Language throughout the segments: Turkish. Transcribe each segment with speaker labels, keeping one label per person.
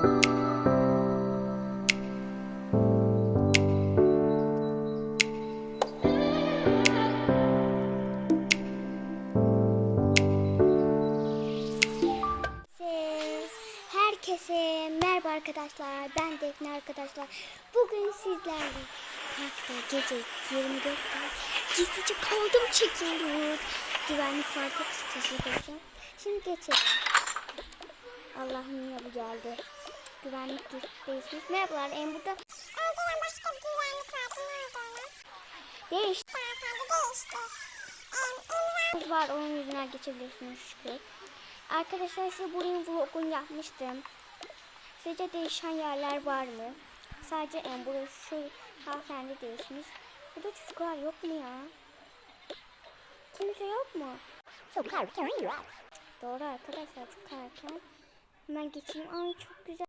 Speaker 1: Herkese, merhaba arkadaşlar. Ben Defne arkadaşlar. Bugün sizlerle parkta gece 24 saat gizlice kaldım çekiyoruz. Güvenlik var çok. Şimdi geçelim. Allah'ım yine bu geldi. Güvenlik değişmiş. Merhabalar en burada.
Speaker 2: Önceden başka bir güvenlik vardı.
Speaker 1: Değişti.
Speaker 2: Beyefendi değişti. Ee, onu
Speaker 1: var onun yüzünden geçebilirsiniz şükür. Arkadaşlar size burayı vlogunu yapmıştım. Sizce değişen yerler var mı? Sadece en burası şu hanımefendi değişmiş. Burada çocuklar yok mu ya? Kimse yok mu?
Speaker 2: çok erken yok.
Speaker 1: Doğru arkadaşlar çok erken. Hemen geçeyim. Ay çok güzel.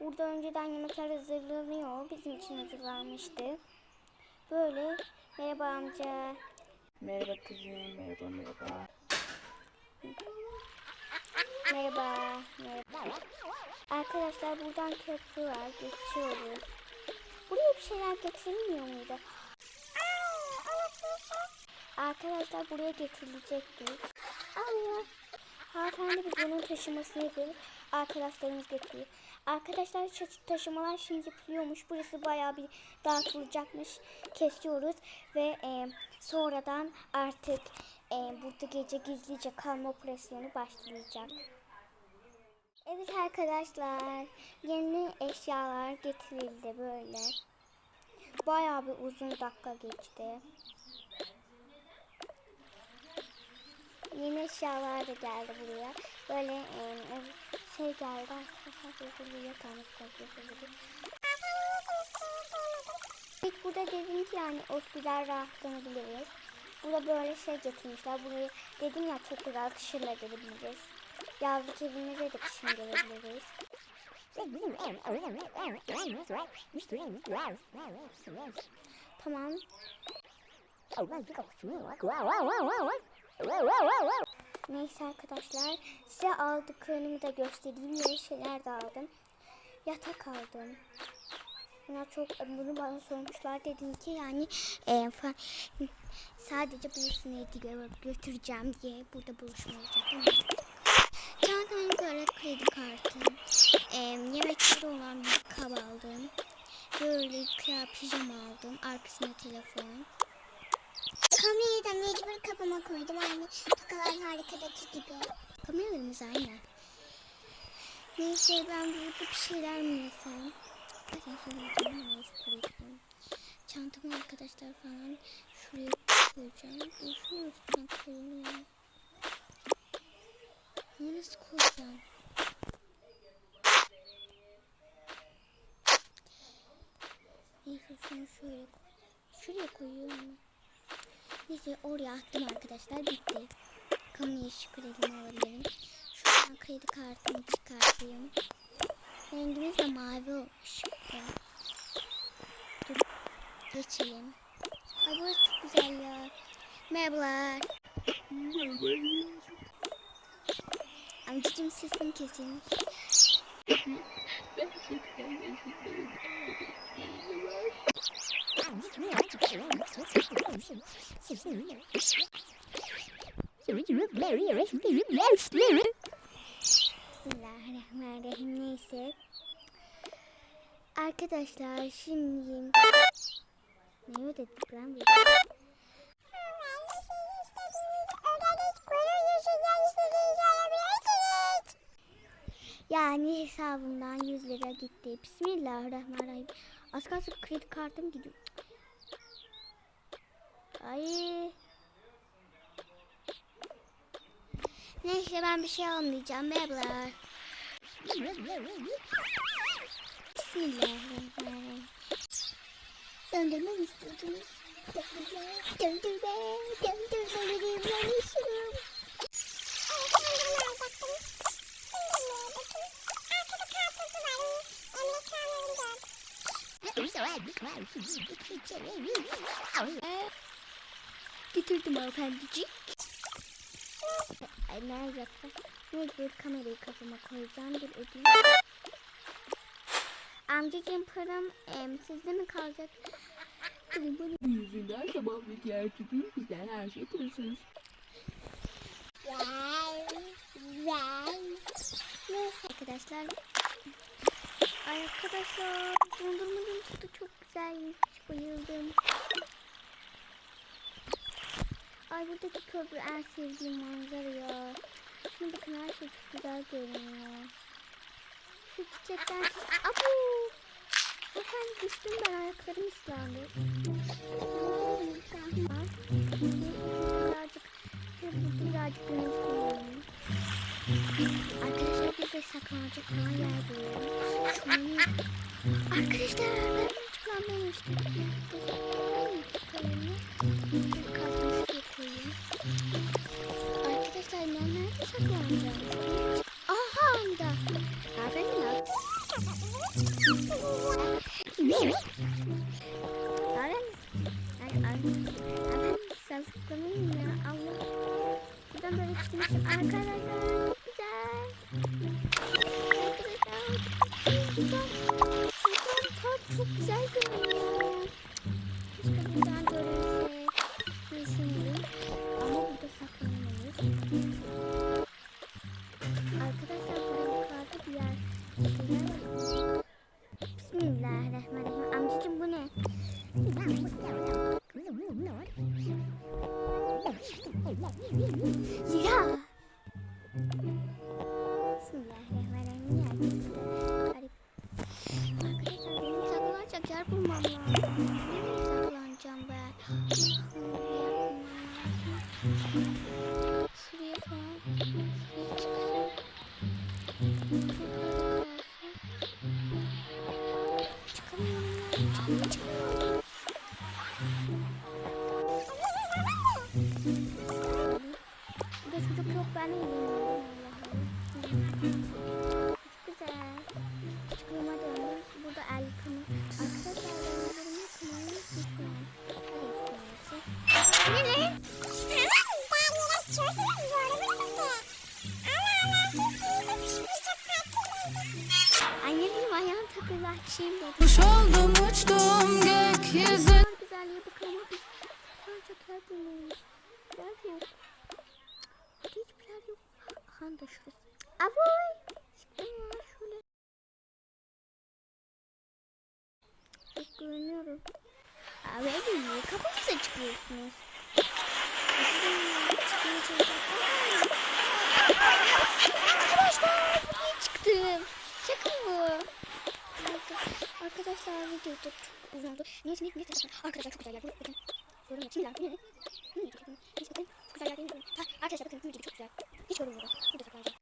Speaker 1: Burada önceden yemekler hazırlanıyor. Bizim için hazırlanmıştı. Böyle. Merhaba amca.
Speaker 3: Merhaba kızım, merhaba merhaba.
Speaker 1: Merhaba. Merhaba. Arkadaşlar buradan köprü var. Geçiyoruz. Buraya bir şeyler getirilmiyor muydu? Arkadaşlar buraya getirilecekti. Allah. Hanımefendi biz bunun taşımasını yapıyoruz. Arkadaşlarımız getiriyor. Arkadaşlar taşımalar şimdi yapılıyormuş. Burası bayağı bir dağıtılacakmış. Kesiyoruz ve e, sonradan artık e, burada gece gizlice kalma operasyonu başlayacak. Evet arkadaşlar yeni eşyalar getirildi böyle. Bayağı bir uzun dakika geçti. Yeni eşyalar da geldi buraya. Böyle e, şey geldi arkadaşlar. Böyle yatağımız koyuyoruz. İlk burada dedim ki yani ot güzel rahatlanabiliriz. Burada böyle şey getirmişler. Burayı dedim ya çok güzel kışın da gelebiliriz. Yazlık evimize de kışın gelebiliriz. Tamam. Neyse arkadaşlar size aldıklarımı da göstereyim. Yeni şeyler de aldım. Yatak aldım. Bunlar çok bunu bana sormuşlar dedim ki yani e, fa- sadece birisine hediye götüreceğim diye burada buluşma olacak? Çantamın böyle kredi kartı, e, yemekleri olan bir kab aldım. Böyle kıyafet pijama aldım. Arkasına telefon.
Speaker 2: Kamerayı da mecbur kafama koydum. Aynı tokalar harikadaki gibi.
Speaker 1: Kameralarımız aynı. Neyse ben burada bir şeyler mi yesem? Çantamı arkadaşlar falan şuraya koyacağım. Şuraya üstüne koyayım. Neresi koyacağım? Neyse şunu şöyle koy. Şuraya koyuyorum. Neyse oraya attım arkadaşlar bitti. Kamuya şükür elime alabilirim. Şuradan kredi kartımı çıkartayım. Rengimiz de mavi olmuş. Dur geçelim. Ay burası çok güzel ya. Merhabalar. Amcacım sesin kesin. Bismillahirrahmanirrahim. Neyse. Arkadaşlar şimdi ne ödedik lan biz? Yani hesabımdan 100 lira gitti. Bismillahirrahmanirrahim. Az kalsın kredi kartım gidiyor. Ay. Neyse ben bir şey almayacağım. Merhabalar. Bismillahirrahmanirrahim.
Speaker 2: Döndürme mi istiyordunuz? Döndürme, döndürme, döndürme ben istiyorum. Evet, döndürme
Speaker 1: Yapacaktım? Mecbur kamerayı kafama koyacağım. Bir ödeyim. Amcacığım param em, sizde mi kalacak?
Speaker 3: Bu yüzünden sabah ve diğer tüm bizden her şey pırsız.
Speaker 2: Vay. Vay.
Speaker 1: Arkadaşlar Ay arkadaşlar dondurmanın tadı çok güzelmiş bayıldım Ay buradaki köprü en sevdiğim manzara ya Şuna bakın her şey çok güzel görünüyor Şu çiçekten Abu Efendim düştüm ben ayaklarım ıslandı Birazcık birazcık görünüyor Arkadaşlar biz de saklanacak falan yer buluyoruz. Şunu... Arkadaşlar ben açıklanmamıştım. Arkadaşlar Thank you. Kafamıza çıkıyorsunuz? Arkadaşlar buraya çıktım. Şaka mı? Arkadaşlar video çok uzun oldu. Neyse neyse neyse. Arkadaşlar çok güzel yer. Bakın. Yorum yok. Şimdi? Ne? Neyse bakın. Çok güzel yer Arkadaşlar bakın. Gül gibi çok güzel. Hiç yorum yok. Burada saklanacağım.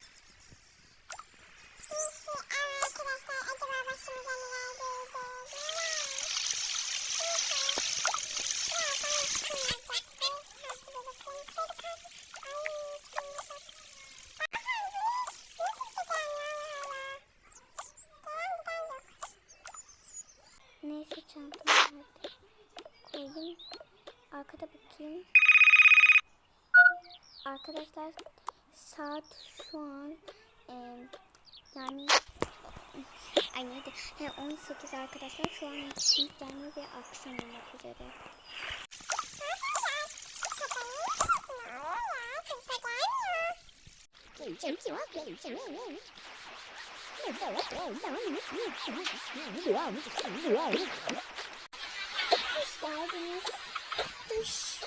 Speaker 1: Arkada bakayım. Arkadaşlar saat şu an e, yani ay neydi? He, 18 arkadaşlar şu an yüklenme ve akşam olmak üzere.
Speaker 2: Hoş geldiniz. Hoş.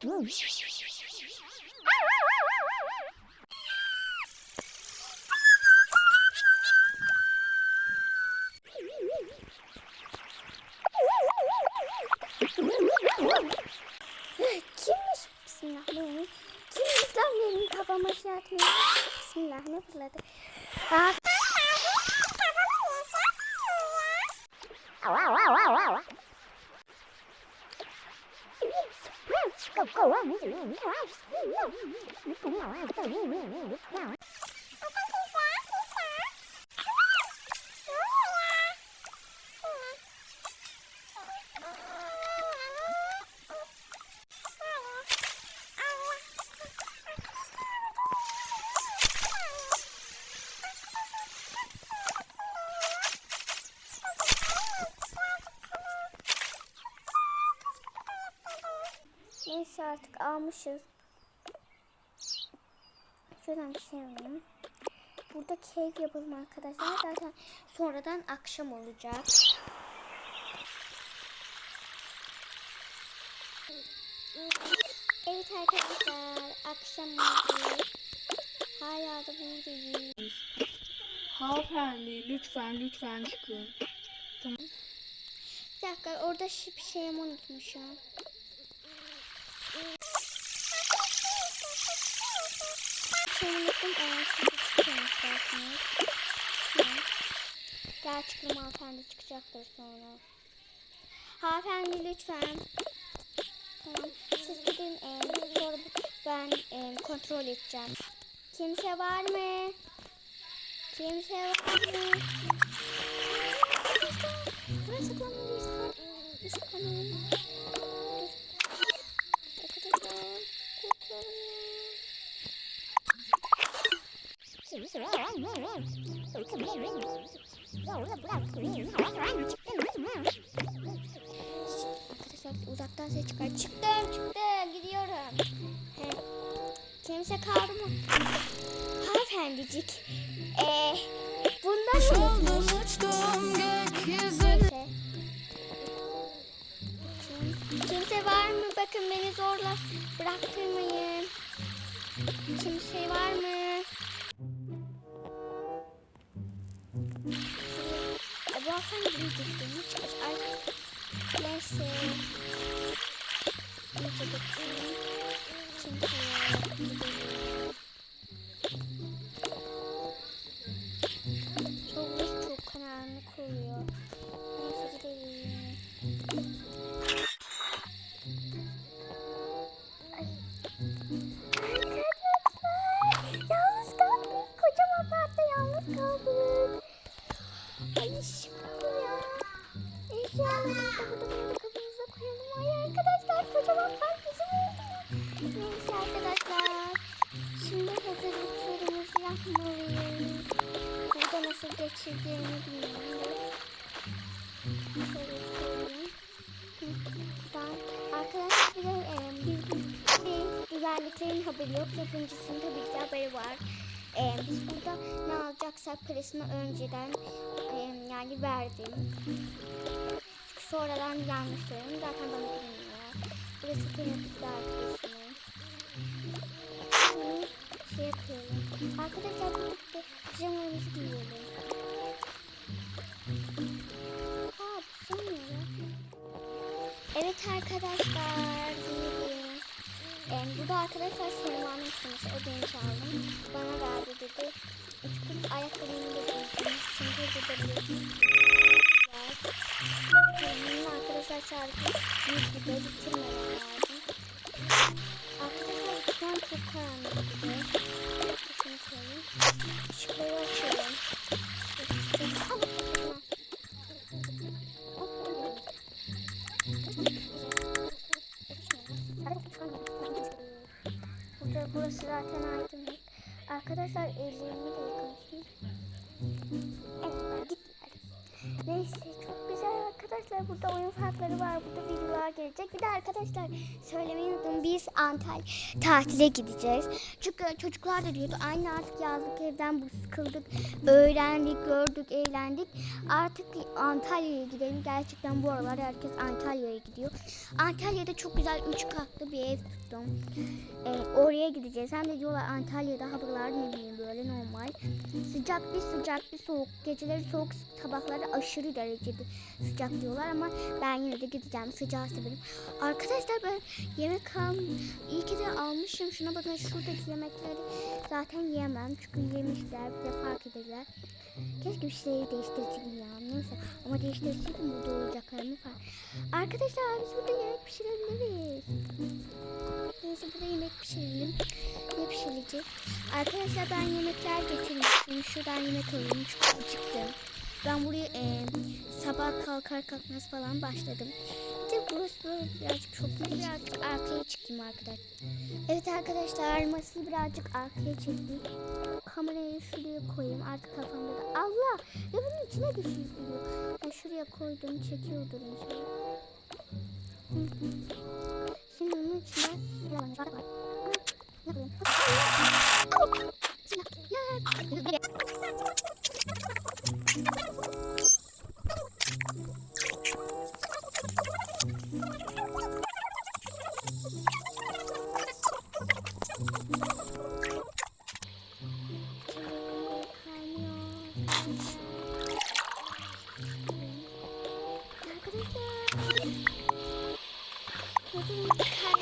Speaker 1: Kimmiş? Bismillah benim. Kimmiş lan benim kafama şey atmıyor? Bismillah ne fırladı? 我也没写英语作业我也没写英语作业你疯了吧你等着你也没有用 Aa, artık almışız. Şuradan bir şey alayım. Burada keyif yapalım arkadaşlar. Zaten sonradan akşam olacak. Evet arkadaşlar akşam oldu. Hala da buradayız.
Speaker 3: Hanımefendi lütfen lütfen çıkın.
Speaker 1: Bir dakika orada bir şey unutmuşum. Şey unuttum. Eğer hanımefendi çıkacaktır sonra. Hanımefendi lütfen. Tamam. Siz gidin. e, ben e, kontrol edeceğim. Kimse var mı? Kimse var mı? Buraya saklanmalıyız. Hadi. Bir saklanalım. Dur. Arkadaşlar. Korkuyorum ya. Arkadaşlar uzaktan ses çıkar. Çıktım çıktım gidiyorum. He. Kimse kaldı mı? Hanımefendicik. Eee bundan mı?
Speaker 4: oldum uçtum gökyüzüne
Speaker 1: Kimse var mı? Bakın beni zorla bıraktırmayın. Kimse E, bu akşam bir gittiğimi çıkmış. Ay. Neyse. İyice yapmalıyız. Burada nasıl geçirdiğimi bilmiyorum. Arkadaşlar bir de e, bir, bir güvenliklerin haberi yok. Yapımcısının tabii ki haberi var. E, biz burada ne alacaksak parasını önceden e, yani verdim. Çünkü sonradan yanlış söyledim. Zaten bana bilmiyorlar. Burası teneffüste arkadaşımın. Arkadaşlar birlikte pijamalarımızı giyelim. Ha, sığmıyor. Evet arkadaşlar giyelim. Ee, bu da arkadaşlar Selma'nın kırmızı. O benim çaldım. Bana verdi dedi. Çünkü ayakkabımı da giydim. Çünkü burada bir var. Arkadaşlar şarkı yüz gibi tatile gideceğiz. Çünkü çocuklar da diyordu. Anne artık yazlık evden bu sıkıldık. Öğrendik, gördük, eğlendik. Artık Antalya'ya gidelim. Gerçekten bu aralar herkes Antalya'ya gidiyor. Antalya'da çok güzel üç katlı bir ev tuttum. Ee, oraya gideceğiz. Hem de diyorlar Antalya'da havalar ne bileyim böyle normal. Sıcak bir sıcak bir soğuk. Geceleri soğuk sabahları aşırı derecede sıcak diyorlar ama ben yine de gideceğim. Sıcağı severim. Arkadaşlar ben yemek al iyi ki de almışım. Şuna bakın şuradaki yemekleri zaten yiyemem. Çünkü yemişler bir de fark ederler. Keşke bir şeyleri değiştirseydim ya. Neyse ama değiştirseydim burada olacaklarını fark. Arkadaşlar biz burada yemek pişirebiliriz. Neyse burada yemek pişirelim. Ne pişirecek? Arkadaşlar ben yemekler getirmiştim. Şuradan yemek alayım çünkü acıktım. Ben buraya e, sabah kalkar kalkmaz falan başladım. De burası birazcık çok birazcık arkaya çıkayım arkadaşlar. Evet arkadaşlar masayı birazcık arkaya çektim. Kamerayı şuraya koyayım artık kafamda da. Allah! Ya bunun içine bir şey giriyor. Ben şuraya koydum çekiyordur inşallah. Şimdi Bunun içinde ne var? Bardak var. Ne yapayım? Bismillah. Tabak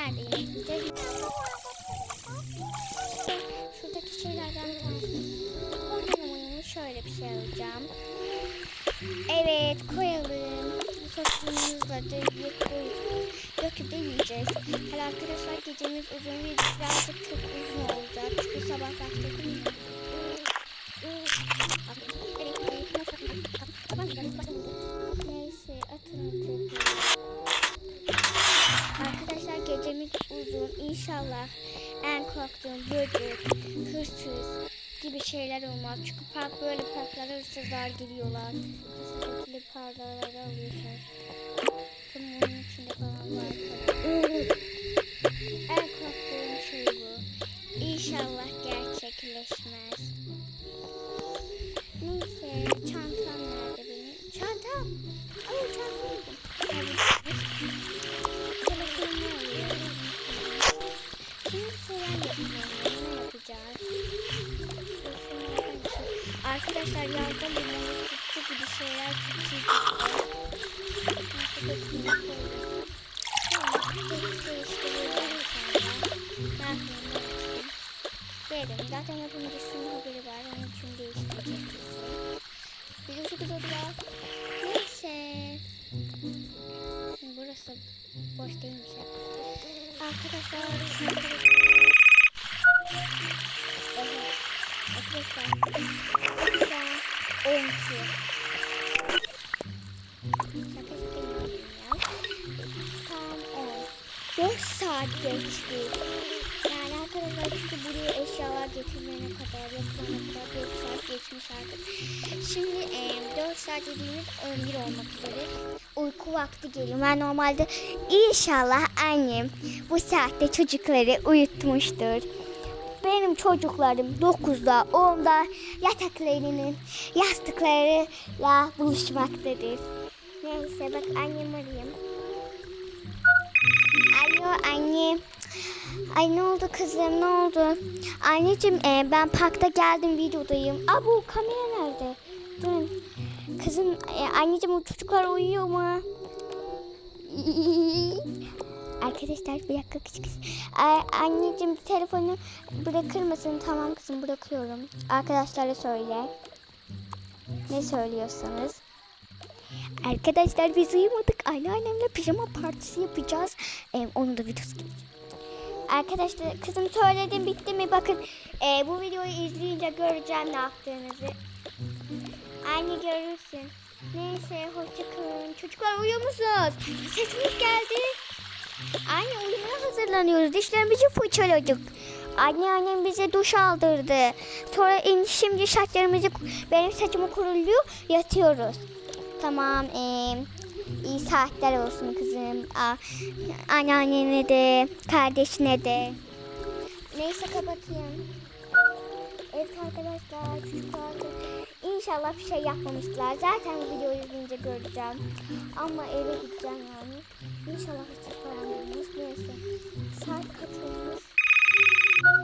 Speaker 2: nerede yiyeceğiz?
Speaker 1: Şuradaki şeylerden tanesi. Ortalama şöyle bir şey alacağım. Evet koyalım. Sosumuzla dövüp döküp de yiyeceğiz. Hele arkadaşlar gecemiz uzun ve birazcık çok uzun olacak. Çünkü sabah başladım. Neyse şeyler olmaz. Çünkü park böyle parklara hırsızlar giriyorlar. Kasadaki paraları alıyorsunuz. 4 saat geçti. Yani arkadaşlar çünkü buraya eşyalar getirmene kadar yapılana kadar 4 saat geçmiş artık. Şimdi e, 4 saat dediğimiz 11 olmak üzere uyku vakti geliyor. Ben normalde inşallah annem bu saatte çocukları uyutmuştur. Çocuklarım 9'da 10'da yataklarının yastıklarıyla buluşmaktadır. Neyse bak annem arayayım. Alo anne. Ay ne oldu kızım ne oldu? Anneciğim e, ben parkta geldim videodayım. Aa bu kamera nerede? Durun. Kızım e, anneciğim o çocuklar uyuyor mu? Arkadaşlar bir dakika küçük kız. Ay, anneciğim telefonu bırakır mısın? Tamam kızım bırakıyorum. Arkadaşlara söyle. Ne söylüyorsanız. Arkadaşlar biz uyumadık. Anneannemle pijama partisi yapacağız. Ee, onun da videosu gelecek. Arkadaşlar kızım söyledim bitti mi? Bakın e, bu videoyu izleyince göreceğim ne yaptığınızı. Anne görürsün. Neyse hoşçakalın. Çocuklar uyuyor musunuz? Sesimiz geldi. Anne uyumaya hazırlanıyoruz. Dişlerimizi fırçaladık. Anneannem bize duş aldırdı. Sonra in, şimdi saçlarımızı benim saçımı kuruluyor yatıyoruz. Tamam. eee, iyi saatler olsun kızım. Aa, anneannene de kardeşine de. Neyse kapatayım. Evet arkadaşlar çocuklar inşallah bir şey yapmamışlar. Zaten videoyu izleyince göreceğim. Ama eve gideceğim yani. İnşallah hiç. Neyse. Saat kaç olmuş?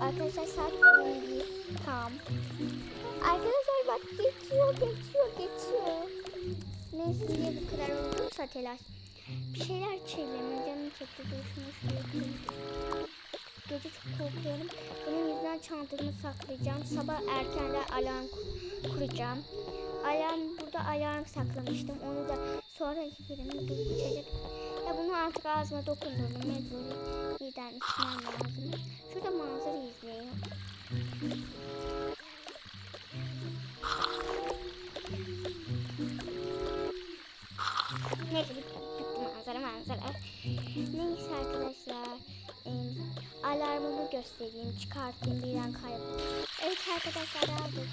Speaker 1: Arkadaşlar saat 11. Tamam. Arkadaşlar bak geçiyor geçiyor geçiyor. Neyse niye bu kadar olduysa telaş. Bir şeyler içelim. Canım çekti. Koyayım. Gece çok korkuyorum. Bunun yüzünden çantamı saklayacağım. Sabah erkenden alarm kur- kuracağım. Alarm burada alarm saklamıştım. Onu da sonra. Dur içecek. Ya bunu artık ağzıma dokundurdum. Mecburi birden içmem lazım. Şurada manzara izleyin. Neyse bitti, manzara manzara. Neyse arkadaşlar. em, alarmımı göstereyim. Çıkartayım birden kaybolur. Evet arkadaşlar aldım.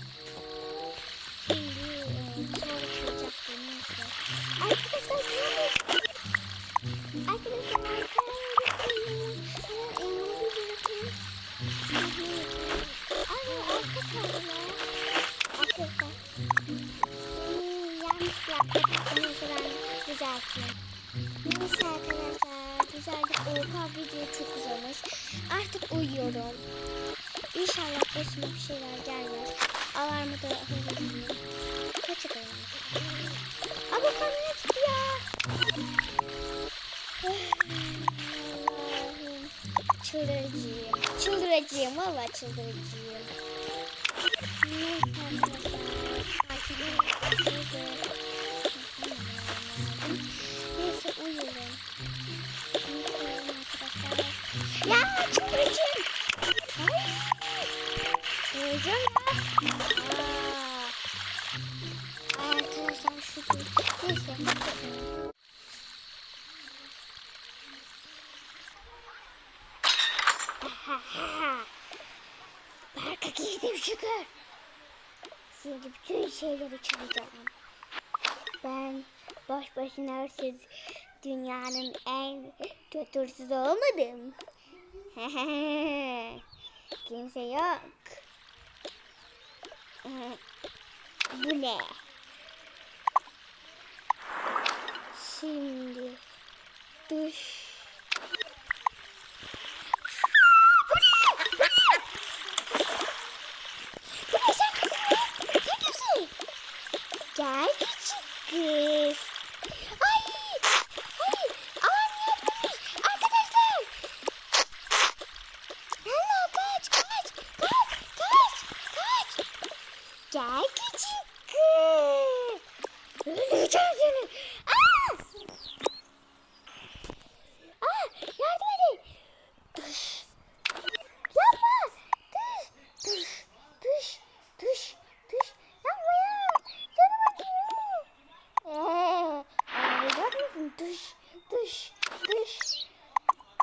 Speaker 1: Neyse arkadaşlar düzeldik. Oha video çok uzamış. Artık uyuyorum. İnşallah başıma bir şeyler gelmez. Alarmı da hazırlayayım. Kadar? Ama kamera gitti ya. Çıldıracağım. Çıldıracağım. Valla çıldıracağım. Neyse arkadaşlar. Sakin olun. Parka girdim şükür. Şimdi bütün şeyleri çalacağım. Ben boş başına hırsız dünyanın en kötü olmadım. Kimse yok. Bu ne? Şimdi duş. Bu ne? Bu ne? Bu ne sen kızım? Sen kimsin? Gel küçük kız. Ay! Ay! Aman yapmış! Arkadaşlar! Allah kaç! Kaç! Kaç! Kaç! Kaç! Gel küçük kız. Öldüreceğim seni. Aa! Aa! Yardım edin. Duş. Yapma. Duş. Duş. Duş. Duş. Duş. Yapma ya. Canım acıyor. Eee. Anlayacak mısın? Duş. Duş. Duş.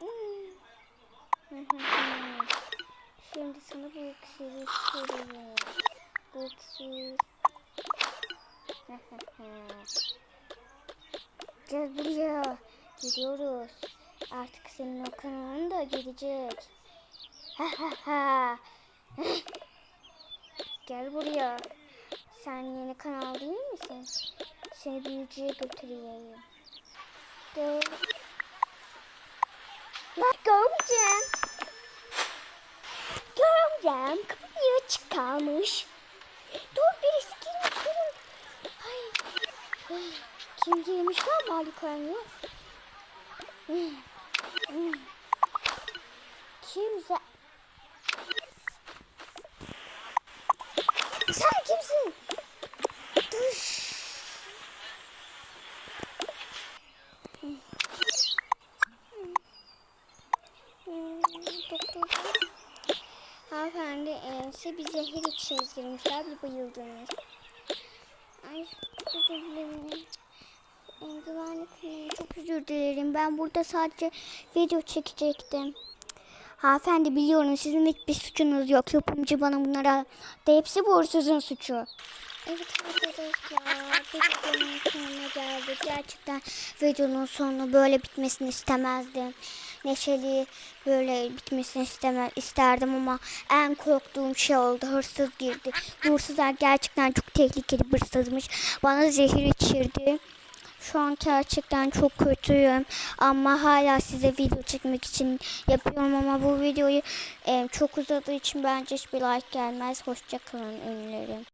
Speaker 1: Hmm. Hı hı hı. Şimdi sana bu iksiri içireyim. Bu iksir. Hı hı hı. Gel buraya. Gidiyoruz. Artık senin o kanalın da gelecek. Ha ha Gel buraya. Sen yeni kanal değil misin? Seni büyücüye götüreyim. Gel. Lan görmeyeceğim. Görmeyeceğim. Kapı niye açık kalmış? Dur birisi girmiş durun. Ay. Kim girmiş lan malikaneye? Kimse... Hanımefendi e, size bir zehir içirmişler bir bayıldınız. Ay özür dilerim. Güvenlik çok özür dilerim. Ben burada sadece video çekecektim. Hanımefendi biliyorum sizin hiçbir suçunuz yok. Yapımcı bana bunlara de hepsi bu hırsızın suçu. Evet arkadaşlar videonun sonuna geldik. Gerçekten videonun sonu böyle bitmesini istemezdim. Neşeli böyle bitmesini isteme, isterdim ama en korktuğum şey oldu. Hırsız girdi. Hırsızlar gerçekten çok tehlikeli bir hırsızmış. Bana zehir içirdi. Şu an gerçekten çok kötüyüm ama hala size video çekmek için yapıyorum ama bu videoyu e, çok uzadığı için bence hiçbir like gelmez. Hoşçakalın ünlülerim.